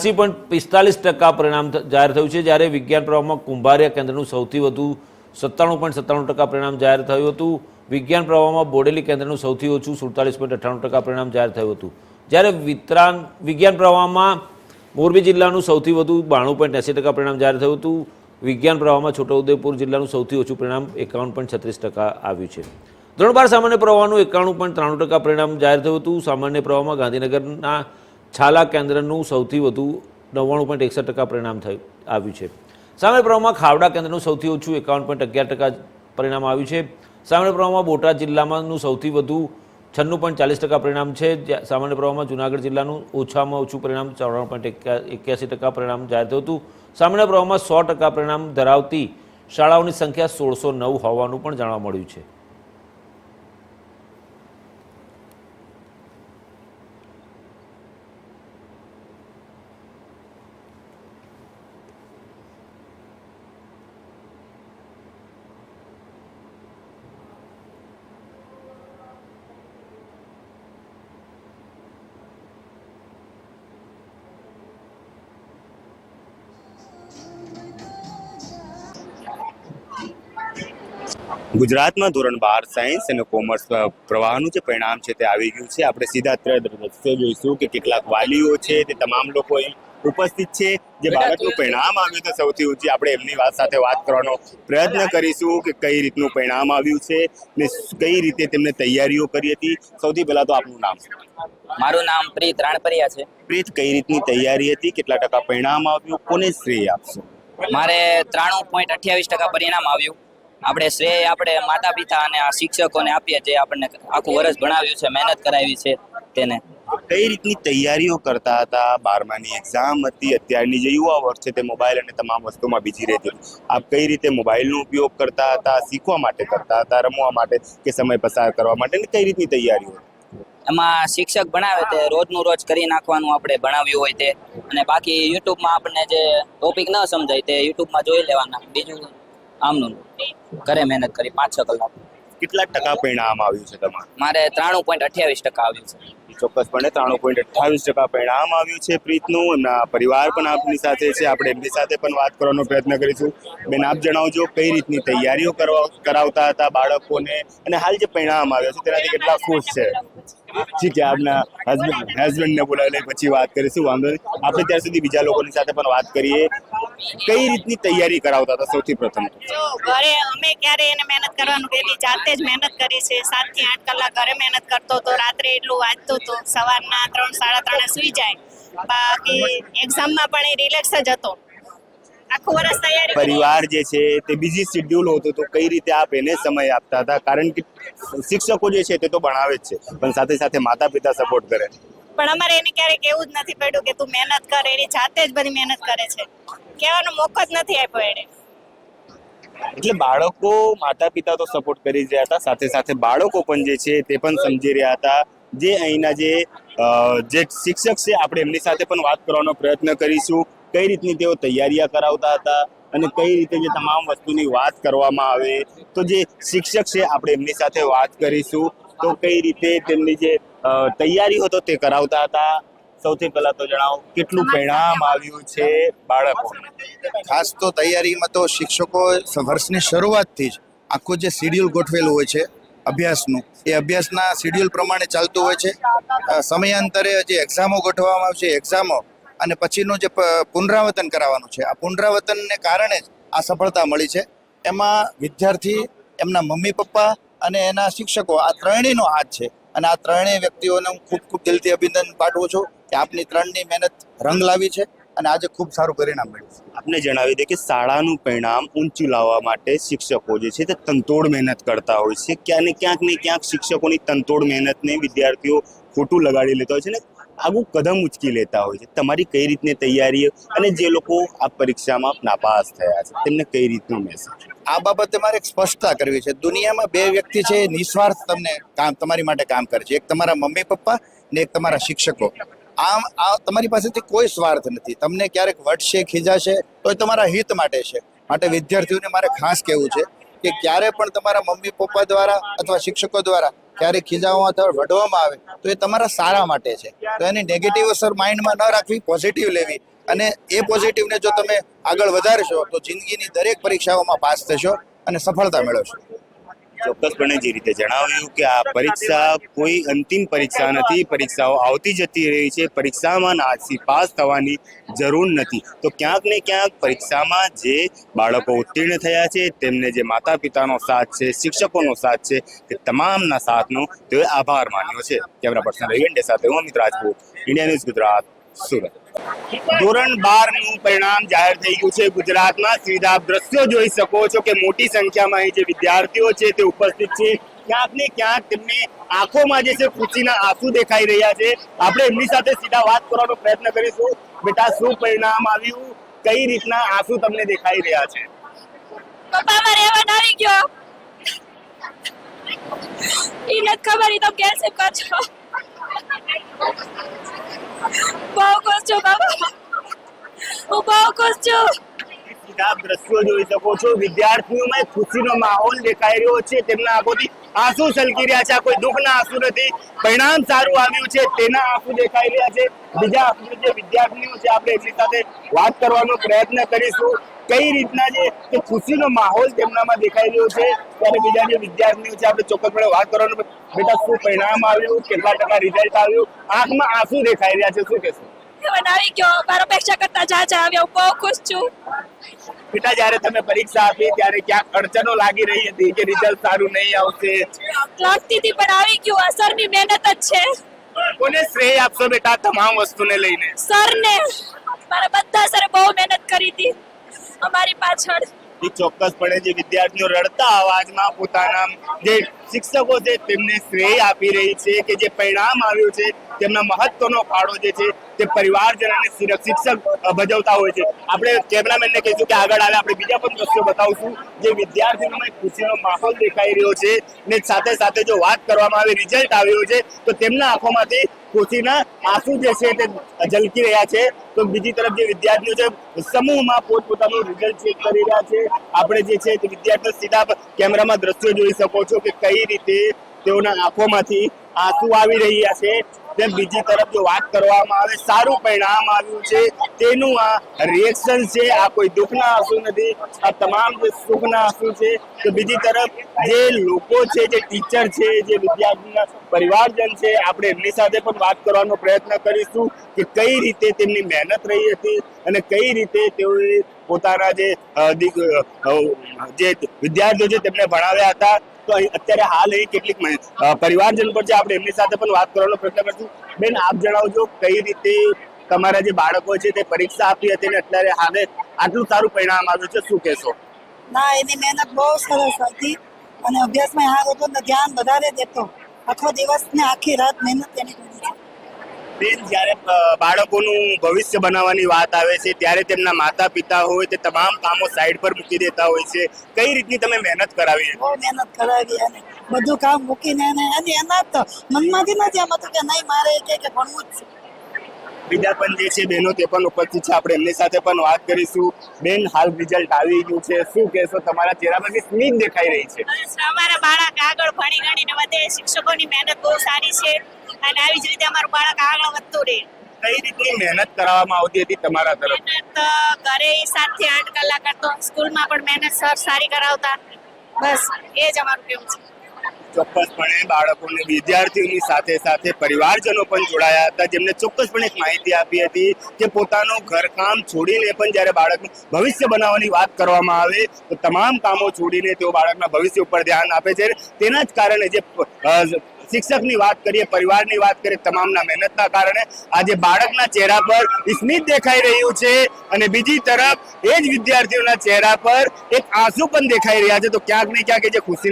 બ્યાસી પોઈન્ટ પિસ્તાલીસ ટકા પરિણામ જાહેર થયું છે. જ્યારે વિજ્ઞાન પ્રવાહમાં કુંભારિયા કેન્દ્રનું સૌથી વધુ સત્તાણું પોઈન્ટ સત્તાણું ટકા પરિણામ જાહેર થયું હતું. વિજ્ઞાન પ્રવાહમાં બોડેલી કેન્દ્રનું સૌથી ઓછું સુડતાલીસ પોઈન્ટ અઠ્ઠાણું ટકા પરિણામ જાહેર થયું હતું. જ્યારે વિતરાન, વિજ્ઞાન પ્રવાહમાં મોરબી જિલ્લાનું સૌથી વધુ બાણું પોઈન્ટ એંસી ટકા પરિણામ જાહેર થયું હતું. વિજ્ઞાન પ્રવાહમાં છોટાઉદેપુર જિલ્લાનું સૌથી ઓછું પરિણામ એકાવન પોઈન્ટ છત્રીસ ટકા આવ્યું છે. ધોરણ બાર સામાન્ય પ્રવાહનું એકાણું પોઈન્ટ ત્રાણું ટકા પરિણામ જાહેર થયું હતું. સામાન્ય પ્રવાહમાં ગાંધીનગરના છાલા કેન્દ્રનું સૌથી વધુ નવ્વાણું પોઈન્ટ એકસઠ ટકા પરિણામ થયું, આવ્યું છે. સામાન્ય પ્રવાહમાં ખાવડા કેન્દ્રનું સૌથી ઓછું એકાવન પોઈન્ટ અગિયાર ટકા પરિણામ આવ્યું છે. સામાન્ય પ્રવાહમાં બોટાદ જિલ્લામાંનું સૌથી વધુ છન્નું પોઈન્ટ ચાલીસ ટકા પરિણામ છે. સામાન્ય પ્રવાહમાં જુનાગઢ જિલ્લાનું ઓછામાં ઓછું પરિણામ ચોરાણું પોઈન્ટ એક્યાસી ટકા પરિણામ જાહેર થયું હતું. સામાન્ય પ્રવાહમાં સો ટકા પરિણામ ધરાવતી શાળાઓની સંખ્યા સોળસો નવ હોવાનું પણ જાણવા મળ્યું છે. ગુજરાતમાં ધોરણ બાર સાયન્સ અને કોમર્સ પ્રવાહનું જે પરિણામ છે તે આવી ગયું છે. આપણે સીધા દ્રશ્યો જોઈશું કે કેટલાક વાલીઓ છે તે તમામ લોકો ઉપસ્થિત છે. જે બાળકનું પરિણામ આવ્યું તો સૌથી ઊંચી આપણે એમની વાત સાથે વાત કરવાનો પ્રયત્ન કરીશું કે કઈ રીતનું પરિણામ આવ્યું છે ને કઈ રીતે તેમને તૈયારીઓ કરી હતી. સૌથી પહેલા તો આપનું નામ. મારું નામ પ્રીત રાણપરિયા છે. પ્રીત કઈ રીતની તૈયારી હતી? કેટલા ટકા પરિણામ આવ્યું? કોને શ્રેય આપશો? મારે ત્રાણું પોઈન્ટ અઠ્યાવીસ ટકા પરિણામ આવ્યું. આપણે શ્રેય આપણે માતા પિતા અને આ શિક્ષકોને આપીએ જે આપણને આખું વર્ષ ભણાવ્યું છે મહેનત કરાવી છે તેને. કઈ રીતની તૈયારીઓ કરતા હતા? બારમાની એક્ઝામ હતી અત્યારની જે યુવા વર્ગ છે તે મોબાઈલ અને તમામ વસ્તુમાં બીજી રહેતી હતી. આપ કઈ રીતે મોબાઈલનો ઉપયોગ કરતા હતા શીખવા માટે કરતા હતા રમવા માટે કે સમય પસાર કરવા માટે કઈ રીતની તૈયારીઓ? એમાં શિક્ષક ભણાવે તે રોજનું રોજ કરી નાખવાનું આપણે ભણાવ્યું હોય તે. અને બાકી યુટ્યુબમાં આપણને જે ટોપિક ન સમજાય તે યુટ્યુબમાં જોઈ લેવાના. બીજું આમનું ઘરે મહેનત કરી પાંચ છ કલાક. કેટલા ટકા પરિણામ આવ્યું છે તમારે? મારે ત્રાણું પોઈન્ટ અઠ્યાવીસ ટકા આવ્યું છે. ચોક્કસપણે ત્રાણું પોઈન્ટ અઠ્ઠાવીસ ટકા પરિણામ આવ્યું છે પ્રીતનું એમના પરિવાર પણ આપની સાથે છે. આપણે એમની સાથે પણ વાત કરવાનો પ્રયત્ન કરીશું. બેન આપ જણાવજો કઈ રીતની તૈયારીઓ કરવા કરાવતા હતા બાળકોને અને હાલ જે પરિણામ આવ્યો છે તેનાથી કેટલા ખુશ છે? ઠીક છે આપના હસબન્ડ હસબન્ડને બોલાવી પછી વાત કરીશું વાંધો નહીં. આપણે ત્યાં સુધી બીજા લોકોની સાથે પણ વાત કરીએ. કઈ રીતની તૈયારી કરાવતા હતા સૌથી પ્રથમ જો ઘરે અમે ક્યારે એને મહેનત કરવાનું એની જાતે જ મહેનત કરી છે. સાતથી આઠ કલાક ઘરે મહેનત કરતો હતો. રાત્રે એટલું વાંચતો હતો. સવારના ત્રણ સાડા ત્રણે સુઈ જાય. બાકી એક્ઝામમાં પણ એ રિલેક્સ જ હતો. આખું વર્ષ તૈયારી પરિવાર જે છે તે બીજી શેડ્યુલ હોતું તો કઈ રીતે આપ એને સમય આપતા હતા? કારણ કે શિક્ષકો જે છે તે તો ભણાવે જ છે. પણ સાથે સાથે માતા પિતા સપોર્ટ કરે. પણ અમારે એને ક્યારેક એવું જ નથી પડ્યું કે તું મહેનત કર, એની જાતે જ બધી મહેનત કરે છે. કહેવાનો મોકો જ નથી આપ્યો એને એટલે બાળકો માતા પિતા તો સપોર્ટ કરી રહ્યા હતા, સાથે સાથે બાળકો પણ જે છે તે પણ સમજી રહ્યા હતા. જે અહીંના જે જે શિક્ષક છે, આપણે એમની સાથે પણ વાત કરવાનો પ્રયત્ન કરીશું. કઈ રીતની તેઓ તૈયારીયા કરાવતા હતા અને કઈ રીતે જે તમામ વસ્તુની વાત કરવામાં આવે. તો જે શિક્ષક છે, આપણે એમની સાથે વાત કરીશું. તો કઈ રીતે તેમની જે તૈયારી હતો તે કરાવતા હતા? સૌથી પહેલા તો જણાવો, કેટલું પરિણામ આવ્યું છે બાળકો? ખાસ તો તૈયારીમાં તો શિક્ષકો વર્ષની શરૂઆતથી જ આખું જે શિડ્યુલ ગોઠવેલું હોય છે, અભ્યાસનું, એ અભ્યાસના શિડ્યુલ પ્રમાણે ચાલતું હોય છે. સમયાંતરે જે એક્ઝામો ગોઠવવામાં આવશે એક્ઝામો અને પછીનું જે પુનરાવર્તન કરાવવાનું છે. આ પુનરાવર્તનને કારણે જ આ સફળતા મળી છે. એમાં વિદ્યાર્થી, એમના મમ્મી પપ્પા અને એના શિક્ષકો, આ ત્રણેયનો હાથ છે. અને આ ત્રણેય વ્યક્તિઓને હું ખૂબ ખૂબ દિલથી અભિનંદન પાઠવું છું કે આપની ત્રણની મહેનત રંગ લાવી છે અને આજે ખૂબ સારું પરિણામ મળ્યું છે. આપને જણાવી દે કે શાળાનું પરિણામ ઊંચું લાવવા માટે શિક્ષકો જે છે તે તંતોડ મહેનત કરતા હોય છે. ક્યાંક ને ક્યાંક ને ક્યાંક શિક્ષકોની તંતોડ મહેનતને વિદ્યાર્થીઓ ખોટું લગાડી લેતા હોય છે ને આગું કદમ ઉચકી લેતા હોય છે. તમારી કઈ રીતની તૈયારી અને જે લોકો આ પરીક્ષામાં નાપાસ થયા છે, તેમને કઈ રીતનું મેસેજ આ બાબતે મારે એક સ્પષ્ટતા કરવી છે. દુનિયામાં બે વ્યક્તિ છે નિસ્વાર્થ તમને કામ, તમારી માટે કામ કરે છે. એક તમારા મમ્મી, પપ્પા ને એક તમારા શિક્ષકો. આમ, આ તમારી પાસેથી કોઈ સ્વાર્થ નથી. તમને ક્યારેક વટશે, ખીજાશે તો એ તમારા હિત માટે છે. માટે વિદ્યાર્થીઓને મારે ખાસ કહેવું છે કે ક્યારે પણ તમારા મમ્મી, પપ્પા દ્વારા અથવા શિક્ષકો દ્વારા ક્યારેક ખીજાવવામાં અથવા વઢવામાં આવે, તો એ તમારા સારા માટે છે. તો એની નેગેટિવ અસર માઇન્ડમાં ન રાખવી પોઝિટિવ લેવી. અને એ પોઝિટિવને જો તમે આગળ વધારશો, તો જિંદગીની દરેક પરીક્ષાઓમાં પાસ થશો અને સફળતા મેળવશો. ચોક્કસપણે જે રીતે જણાવ્યું કે આ પરીક્ષા કોઈ અંતિમ પરીક્ષા નથી, પરીક્ષાઓ આવતી જતી રહી છે, પરીક્ષામાં નાસી પાસ થવાની જરૂર નથી. તો ક્યાંક ને ક્યાંક પરીક્ષામાં જે બાળકો ઉત્તીર્ણ થયા છે, તેમને જે માતા પિતાનો સાથ છે, શિક્ષકોનો સાથ છે, તે તમામના સાથનો તેઓએ આભાર માન્યો છે. કેમેરા પર્સન રવિન્ડે સાથે હું અમિત રાજપૂત, ઇન્ડિયા ન્યૂઝ ગુજરાત, સુરત. ધોરણ બારનું પરિણામ જાહેર થઈ ગયું છે ગુજરાતમાં. સીધા દ્રશ્યો જોઈ શકો છો કે મોટી સંખ્યામાં અહીં જે વિદ્યાર્થીઓ છે તે ઉપસ્થિત છે. ક્યાંક ને ક્યાંક તેમને આંખોમાં જે છે ખુશીના આંસુ દેખાઈ રહ્યા છે. આપણે એમની સાથે સીધા વાત કરવાનો પ્રયત્ન કરીશું. બેટા, શું પરિણામ આવ્યું? કઈ રીતના આંસુ તમને દેખાઈ રહ્યા છે? ખબર, ઈ તમે કેસે બહુ ખુશ છું, બાબા. હું બહુ ખુશ છું. માહોલ દેખાઈ રહ્યો છે. તેમના આંખોથી આંસુ છલકી રહ્યા છે. કોઈ દુઃખના આંસુ નથી. પરિણામ સારું આવ્યું છે. તેના આંસુ દેખાઈ રહ્યા છે. બીજા જે વિદ્યાર્થીઓ આપણે એમની સાથે વાત કરવાનો પ્રયત્ન કરીશું. કઈ રીતના જે ખુશીનો માહોલ તેમનામાં દેખાઈ રહ્યો છે? ત્યારે બીજા જે વિદ્યાર્થીઓ છે આપણે ચોક્કસપણે વાત કરવાનું બેટા શું પરિણામ આવ્યું? કેટલા ટકા રિઝલ્ટ આવ્યું? આંખમાં આંસુ દેખાઈ રહ્યા છે. શું કહેશો? આવી ગયો. મારો અપેક્ષા કરતા જાજા આવ્યો. બહુ ખુશ છું. બેટા જ્યારે તમે પરીક્ષા આપી ત્યારે ક્યાંક અડચણો લાગી રહી હતી કે રિઝલ્ટ સારું નહીં આવશે. લાગતી હતી પણ આવી ગયું. આ સરની મહેનત જ છે. કોને શ્રેય આપશો બેટા તમામ વસ્તુને લઈને? સરને. મારા બધા સરે બહુ મહેનત કરી હતી. અમારી પાછળ. એ ચોક્કસપણે જે વિદ્યાર્થીઓ રડતા અવાજમાં પોતાના જે શિક્ષકો છે તેમને શ્રેય આપી રહી છે કે જે પરિણામ આવ્યું છે તેમના મહત્વનો ફાળો જે છે તે પરિવારજન અને શિક્ષક ભજવતા હોય છે. આપણે કેમેરામેનને કહીશું કે આગળ આવે આપણે બીજા પણ દ્રશ્યો બતાવશું. જે વિદ્યાર્થીઓમાં ખુશીનો માહોલ દેખાઈ રહ્યો છે ને સાથે સાથે જો વાત કરવામાં આવે રિઝલ્ટ આવ્યો છે, તો તેમના આંખોમાંથી ખુશીના આંસુ જે છે તે ઝલકી રહ્યા છે. તો બીજી તરફ જે વિદ્યાર્થીઓ છે, સમૂહમાં પોતપોતાનું રિઝલ્ટ ચેક કરી રહ્યા છે. આપણે જે છે તે વિદ્યાર્થીઓ સીધા કેમેરામાં દ્રશ્યો જોઈ શકો છો કે કઈ રીતે તેઓના આંખોમાંથી આંસુ આવી રહ્યા છે. તેમ બીજી તરફ જો વાત કરવામાં આવે, સારું પરિણામ આવ્યું છે. તેનું આ રિએક્શન છે, આ કોઈ દુઃખના આંસુ નથી. આ તમામ જે સુખના આંસુ છે, તો બીજી તરફ જે લોકો છે, જે ટીચર છે, જે વિદ્યાર્થીના પરિવારજન છે, આપણે એમની સાથે પણ વાત કરવાનો પ્રયત્ન કરીશું કે કઈ રીતે તેમની મહેનત રહી હતી અને કઈ રીતે તેઓએ પોતાના જે જે વિદ્યાર્થીઓ છે તેમને ભણાવ્યા હતા. તો અત્યારે હાલ અહીં કેટલીક પરિવારજન પર છે. આપણે એમની સાથે પણ વાત કરવાનો પ્રયત્ન કરશું. બેન, આપ જણાવજો કઈ રીતે તમારા જે બાળકો છે તે પરીક્ષા આપી હતી અને અત્યારે હાલે આટલું સારું પરિણામ આવ્યું છે. શું કહેશો? ના, એની મહેનત બહુ સરસ હતી અને અભ્યાસમાં હાલ હતો ધ્યાન વધારે દેતો. આખો દિવસ ને આખી રાત મહેનત એની બેન જ્યારે બાળકોનું ભવિષ્ય બનાવવાની વાત આવે છે ત્યારે તેમના માતા પિતા હોય તે તમામ કામો સાઈડ પર મૂકી દેતા હોય છે. કઈ રીતની તમે મહેનત કરાવી? બહુ મહેનત કરાવી અને બધું કામ મૂકીને અને અને એના તો મનમાંથી નથી આમ હતું કે નહીં મારે કે કે ભણવું જ છે. બીજા પણ જે છે બહેનો તે પણ ઉપસ્થિત છે. આપણે એમની સાથે પણ વાત કરીશું. બેન હાલ રિઝલ્ટ આવી ગયું છે. શું કહેશો? તમારા ચહેરા પરથી સ્મિત દેખાઈ રહી છે. અમારા બાળક આગળ ભણી ગણીને વધે શિક્ષકોની મહેનત બહુ સારી છે. અને આવી જ રીતે અમારું બાળક આગળ વધતું રહે. કઈ રીતની મહેનત કરાવવામાં આવતી હતી તમારા તરફ? મહેનત ઘરે સાતથી આઠ કલાક કરતો સ્કૂલમાં પણ મહેનત સર સારી કરાવતા. બસ એ જ અમારું કેવું છે. ચોક્કસપણે બાળકોને વિદ્યાર્થીઓની સાથે સાથે પરિવારજનો પણ જોડાયા હતા જેમને ચોક્કસપણે એક માહિતી આપી હતી કે પોતાનું ઘરકામ છોડીને પણ જ્યારે બાળકનું ભવિષ્ય બનાવવાની વાત કરવામાં આવે તો તમામ કામો છોડીને તેઓ બાળકના ભવિષ્ય ઉપર ધ્યાન આપે છે. તેના જ કારણે જે શિક્ષકની વાત કરીએ, પરિવારની વાત કરીએ, તમામના મહેનતના કારણે આજે બાળકના ચહેરા પર સ્મિત દેખાઈ રહ્યું છે અને બીજી તરફ એ જ વિદ્યાર્થીઓના ચહેરા પર એક આંસુ પણ દેખાઈ રહ્યા છે. તો ક્યાંક ને ક્યાંક જે ખુશી